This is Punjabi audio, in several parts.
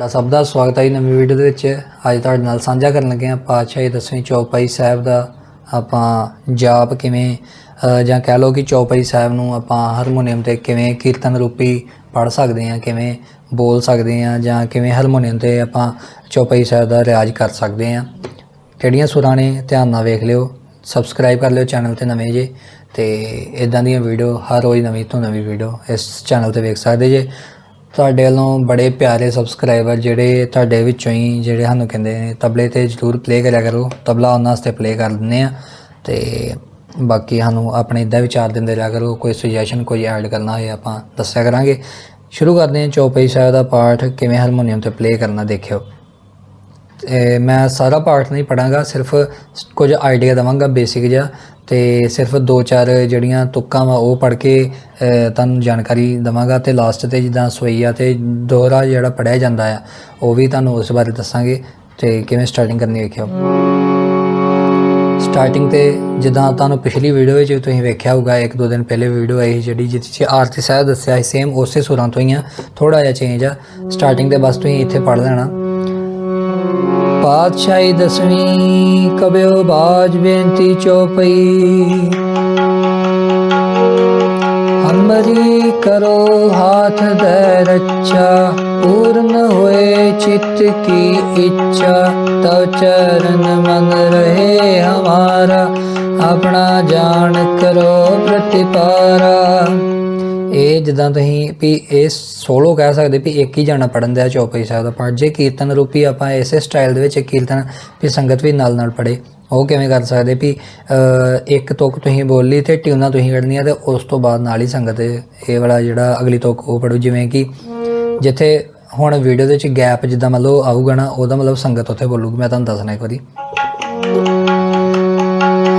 ਤੁਹਾਡਾ ਸਭ ਦਾ ਸਵਾਗਤ ਹੈ ਜੀ ਨਵੀਂ ਵੀਡੀਓ ਦੇ ਵਿੱਚ। ਅੱਜ ਤੁਹਾਡੇ ਨਾਲ ਸਾਂਝਾ ਕਰਨ ਲੱਗੇ ਹਾਂ ਪਾਤਸ਼ਾਹੀ ਦਸਵੀਂ ਚੌਪਾਈ ਸਾਹਿਬ ਦਾ। ਆਪਾਂ ਜਾਪ ਕਿਵੇਂ ਜਾਂ ਕਹਿ ਲਓ ਕਿ ਚੌਪਾਈ ਸਾਹਿਬ ਨੂੰ ਆਪਾਂ ਹਾਰਮੋਨੀਅਮ ਤੇ ਕਿਵੇਂ ਕੀਰਤਨ ਰੂਪੀ ਪੜ ਸਕਦੇ ਹਾਂ, ਕਿਵੇਂ ਬੋਲ ਸਕਦੇ ਹਾਂ, ਜਾਂ ਕਿਵੇਂ ਹਾਰਮੋਨੀਅਮ ਤੇ ਆਪਾਂ ਚੌਪਾਈ ਸਾਹਿਬ ਦਾ ਰਿਆਜ਼ ਕਰ ਸਕਦੇ ਹਾਂ। ਕਿਹੜੀਆਂ ਸੁਰਾਂ ਨੇ ਧਿਆਨ ਨਾਲ ਵੇਖ ਲਿਓ ਸਬਸਕ੍ਰਾਈਬ ਕਰ ਲਿਓ ਚੈਨਲ ਤੇ ਨਵੇਂ ਜੇ, ਤੇ ਇਦਾਂ ਦੀਆਂ ਵੀਡੀਓ ਹਰ ਰੋਜ਼ ਨਵੀਂ ਤੋਂ ਨਵੀਂ ਵੀਡੀਓ ਇਸ ਚੈਨਲ ਤੇ ਵੇਖ ਸਕਦੇ ਜੇ। ਤੁਹਾਡੇ ਵੱਲੋਂ ਬੜੇ ਪਿਆਰੇ ਸਬਸਕ੍ਰਾਈਬਰ ਜਿਹੜੇ ਤੁਹਾਡੇ ਵਿੱਚੋਂ ਹੀ, ਜਿਹੜੇ ਸਾਨੂੰ ਕਹਿੰਦੇ ਨੇ, ਤਬਲੇ ਤੇ ਜ਼ਰੂਰ ਪਲੇ ਕਰਿਆ ਕਰੋ। ਤਬਲਾ ਉਹਨਾਂ ਵਾਸਤੇ ਪਲੇ ਕਰ ਦਿੰਦੇ ਆ। ਤੇ ਬਾਕੀ ਸਾਨੂੰ ਆਪਣੇ ਇਦਾਂ ਵਿਚਾਰ ਦਿੰਦੇ ਰਿਹਾ ਕਰੋ। ਕੋਈ ਸੁਜੈਸ਼ਨ ਕੋਈ ਐਡ ਕਰਨਾ ਹੋਏ ਆਪਾਂ ਦੱਸਿਆ ਕਰਾਂਗੇ। ਸ਼ੁਰੂ ਕਰਦੇ ਹਾਂ ਚੌਪਈ ਸਾਹਿਬ ਦਾ ਪਾਠ, ਕਿਵੇਂ ਹਾਰਮੋਨੀਅਮ ਤੇ ਪਲੇ ਕਰਨਾ ਦੇਖਿਓ। ਤੇ ਮੈਂ ਸਾਰਾ ਪਾਠ ਨਹੀਂ ਪੜਾਂਗਾ ਸਿਰਫ ਕੁਝ ਆਈਡੀਆ ਦਵਾਂਗਾ ਬੇਸਿਕ ਜਿਹਾ ਤੇ ਸਿਰਫ ਦੋ ਚਾਰ ਜਿਹੜੀਆਂ ਤੁੱਕਾਂ ਵਾ ਉਹ ਪੜ ਕੇ ਤੁਹਾਨੂੰ ਜਾਣਕਾਰੀ ਦਵਾਂਗਾ ਤੇ ਲਾਸਟ ਤੇ ਜਿੱਦਾਂ ਸਵਈਆ ਤੇ ਦੋਹਰਾ ਜਿਹੜਾ ਪੜਿਆ ਜਾਂਦਾ ਆ, ਉਹ ਵੀ ਤੁਹਾਨੂੰ ਉਸ ਬਾਰੇ ਦੱਸਾਂਗੇ ਤੇ ਕਿਵੇਂ ਸਟਾਰਟਿੰਗ ਕਰਨੀ ਵੇਖਿਓ। ਸਟਾਰਟਿੰਗ ਤੇ ਜਿੱਦਾਂ ਤੁਹਾਨੂੰ ਪਿਛਲੀ ਵੀਡੀਓ ਵਿੱਚ ਤੁਸੀਂ ਵੇਖਿਆ ਹੋਊਗਾ, ਇੱਕ ਦੋ ਦਿਨ ਪਹਿਲੇ ਵੀਡੀਓ ਆਈ ਸੀ ਜਿਹੜੀ ਜਿਸ 'ਚ ਆਰਤੀ ਸਾਹਿਬ ਦੱਸਿਆ ਸੀ ਸੇਮ ਉਸੇ ਸੁਰਾਂ ਤੋਂ ਹੀ ਆ ਥੋੜਾ ਜਿਹਾ ਚੇਂਜ ਆ। ਸਟਾਰਟਿੰਗ ਤੇ ਬਸ ਤੁਸੀਂ ਇੱਥੇ ਪੜ ਲੈਣਾ। ਪਾਤਸ਼ਾਹੀ ਦਸਵੀਂ ਕਬਿਓ ਬਾਜ ਬੇਨਤੀ ਚੋਪਈ। ਹਮਰੀ ਕਰੋ ਹਾਥ ਦੇ ਰੱਛਾ, ਪੂਰਨ ਹੋਏ ਚਿੱਤ ਕੀ ਇੱਛਾ, ਤਵ ਚਰਨ ਮਨ ਰਹੇ ਹਮਾਰਾ, ਆਪਣਾ ਜਾਣ ਕਰੋ ਪ੍ਰਤਿਪਾਰਾ। ਇਹ ਜਿੱਦਾਂ ਤੁਸੀਂ ਵੀ ਇਹ ਸੋਲੋ ਕਹਿ ਸਕਦੇ ਵੀ ਇੱਕ ਹੀ ਜਾਣਾ ਪੜਨ ਦਾ ਚੌਪਈ ਸਾਹਿਬ ਦਾ ਪਾਠ ਜੇ ਕੀਰਤਨ ਰੂਪੀ ਆਪਾਂ ਇਸੇ ਸਟਾਈਲ ਦੇ ਵਿੱਚ ਕੀਰਤਨ ਵੀ ਸੰਗਤ ਵੀ ਨਾਲ ਨਾਲ ਪੜੇ ਉਹ ਕਿਵੇਂ ਕਰ ਸਕਦੇ ਵੀ ਇੱਕ ਤੁਕ ਤੁਸੀਂ ਬੋਲੀ ਤੇ ਟਿਊਨਾਂ ਤੁਸੀਂ ਕੱਢਣੀਆਂ ਤੇ ਉਸ ਤੋਂ ਬਾਅਦ ਨਾਲ ਹੀ ਸੰਗਤ ਇਹ ਵਾਲਾ ਜਿਹੜਾ ਅਗਲੀ ਤੁਕ ਉਹ ਪੜੂ ਜਿਵੇਂ ਕਿ ਜਿੱਥੇ ਹੁਣ ਵੀਡੀਓ ਦੇ ਵਿੱਚ ਗੈਪ ਜਿੱਦਾਂ ਮੰਨ ਲਓ ਆਊਗਾ ਨਾ, ਉਹਦਾ ਮਤਲਬ ਸੰਗਤ ਉੱਥੇ ਬੋਲੂਗੀ। ਮੈਂ ਤੁਹਾਨੂੰ ਦੱਸਣਾ ਇੱਕ ਵਾਰੀ।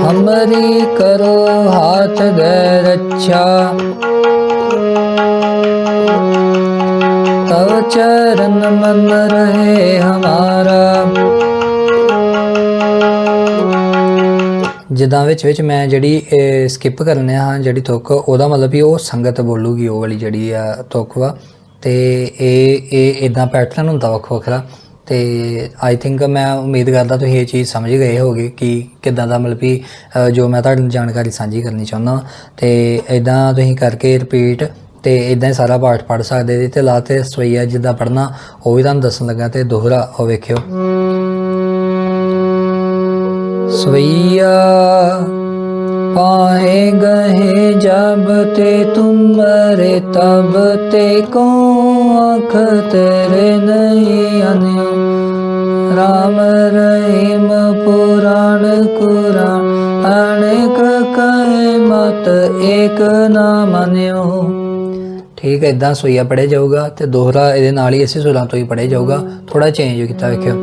ਹਮਰੀ ਕਰੋ, ਹਾਥ ਦੇ ਰੱਛਾ। ਤਵ ਚਰਨ ਮਨ ਰਹੇ ਹਮਾਰਾ ਜਿੱਦਾਂ ਵਿੱਚ ਵਿੱਚ ਮੈਂ ਜਿਹੜੀ ਸਕਿਪ ਕਰਨੇ ਹਾਂ ਜਿਹੜੀ ਤੁਕ ਉਹਦਾ ਮਤਲਬ ਵੀ ਉਹ ਸੰਗਤ ਬੋਲੂਗੀ ਉਹ ਵਾਲੀ ਜਿਹੜੀ ਆ ਤੁਕ ਵਾ ਤੇ ਇਹ ਇਹ ਇਦਾਂ ਪੈਟਰਨ ਹੁੰਦਾ ਵੱਖ ਵੱਖਰਾ ਤੇ ਆਈ ਥਿੰਕ ਮੈਂ ਉਮੀਦ ਕਰਦਾ ਤੁਸੀਂ ਇਹ ਚੀਜ਼ ਸਮਝ ਗਏ ਹੋਗੇ ਕਿ ਕਿਦਾਂ ਦਾ ਮਤਲਬ ਵੀ ਜੋ ਮੈਂ ਤੁਹਾਡੇ ਜਾਣਕਾਰੀ ਸਾਂਝੀ ਕਰਨੀ ਚਾਹੁੰਦਾ ਵਾਂ। ਤੇ ਇਦਾਂ ਤੁਸੀਂ ਕਰਕੇ ਰਿਪੀਟ ਤੇ ਇਦਾਂ ਹੀ ਸਾਰਾ ਪਾਠ ਪੜ ਸਕਦੇ ਜੀ ਤੇ ਲਾ ਤੇ ਸਵਈਆ ਜਿੱਦਾਂ ਪੜਨਾ ਉਹ ਵੀ ਤੁਹਾਨੂੰ ਦੱਸਣ ਲੱਗਾ ਤੇ ਦੋਹਰਾ, ਉਹ ਵੇਖਿਓ। ਸਵਈਆ ਪਾਏ ਗਏ ਜਬ ਤੇ ਤੁਮਰੇ ਤਬ ਤੇ ਕੋ ਅੱਖ ਤੇਰੇ ਨਹੀਂ ਅਨਿਓ? ਰਾਮ ਰਹੀਮ ਪੁਰਾਣ ਕੁਰਾਨ, ਅਨੇਕ ਕਹੇ ਮਤ ਏਕ ਨਾ ਮੰਨਿਓ। ਠੀਕ ਹੈ ਇਦਾਂ ਸੋਈਆ ਪੜਿਆ ਜਾਊਗਾ ਤੇ ਦੋਹਰਾ ਇਹਦੇ ਨਾਲ ਹੀ ਇਸੇ ਸੁਰਾਂ ਤੋਂ ਹੀ ਪੜਿਆ ਜਾਊਗਾ। ਥੋੜਾ ਚੇਂਜ ਕੀਤਾ ਵੇਖਿਓ।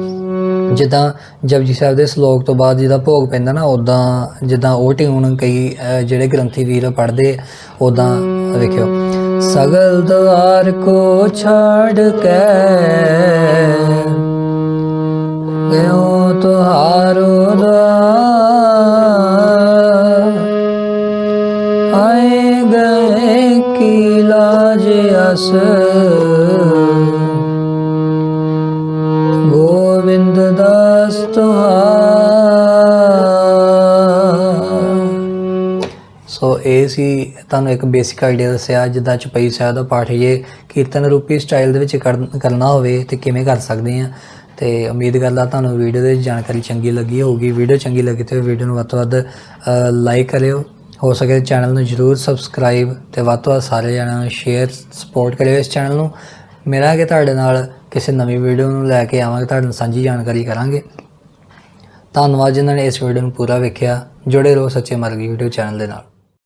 ਜਿੱਦਾਂ ਜਪਜੀ ਸਾਹਿਬ ਦੇ ਸ਼ਲੋਕ ਤੋਂ ਬਾਅਦ ਜਿਹਦਾ ਭੋਗ ਪੈਂਦਾ ਨਾ ਉਦਾਂ ਜਿੱਦਾਂ ਉਹ ਟਿਊਨ ਕਈ ਜਿਹੜੇ ਗ੍ਰੰਥੀ ਵੀਰ ਪੜ੍ਹਦੇ ਉਦਾਂ ਵੇਖਿਓ। ਸਗਲ ਦਵਾਰ ਕੋ ਛਾੜ ਕੇ ਗਇਓ ਤੁਹਾਰੋ ਲਾਜ ਅਸ ਗੋਬਿੰਦ ਦਾਸ ਤੁਹਾਰ ਸੋ ਇਹ ਸੀ ਤੁਹਾਨੂੰ ਇੱਕ ਬੇਸਿਕ ਆਈਡੀਆ ਦੱਸਿਆ ਜਿੱਦਾਂ ਚਪਈ ਸਾਹਿਬ ਦਾ ਪਾਠ ਜੇ ਕੀਰਤਨ ਰੂਪੀ ਸਟਾਈਲ ਦੇ ਵਿੱਚ ਕਰਨ- ਕਰਨਾ ਹੋਵੇ ਤੇ ਕਿਵੇਂ ਕਰ ਸਕਦੇ ਆ ਤੇ ਉਮੀਦ ਕਰਦਾ ਤੁਹਾਨੂੰ ਵੀਡੀਓ ਦੇ ਜਾਣਕਾਰੀ ਚੰਗੀ ਲੱਗੀ ਹੋਊਗੀ ਵੀਡੀਓ ਚੰਗੀ ਲੱਗੀ ਤੇ ਵੀਡੀਓ ਨੂੰ ਵੱਧ ਤੋਂ ਵੱਧ ਲਾਈਕ ਕਰਿਓ ਹੋ ਸਕੇ ਚੈਨਲ ਨੂੰ ਜਰੂਰ ਸਬਸਕ੍ਰਾਈਬ ਤੇ ਵੱਧ ਤੋਂ ਵੱਧ ਸਾਰੇ ਜਣਾਂ ਨੂੰ ਸ਼ੇਅਰ ਸਪੋਰਟ ਕਰਿਓ ਇਸ ਚੈਨਲ ਨੂੰ। ਮਿਲਾਂਗੇ ਤੁਹਾਡੇ ਨਾਲ ਕਿਸੇ ਨਵੀਂ ਵੀਡੀਓ ਨੂੰ ਲੈ ਕੇ ਆਵਾਂਗੇ, ਤੁਹਾਡੇ ਨਾਲ ਸਾਂਝੀ ਜਾਣਕਾਰੀ ਕਰਾਂਗੇ। ਧੰਨਵਾਦ ਜਿਨ੍ਹਾਂ ਨੇ ਇਸ ਵੀਡੀਓ ਨੂੰ ਪੂਰਾ ਵੇਖਿਆ। ਜੁੜੇ ਰਹੋ ਸੱਚੇ ਮਰਗੀ ਵੀਡੀਓ ਚੈਨਲ ਦੇ ਨਾਲ।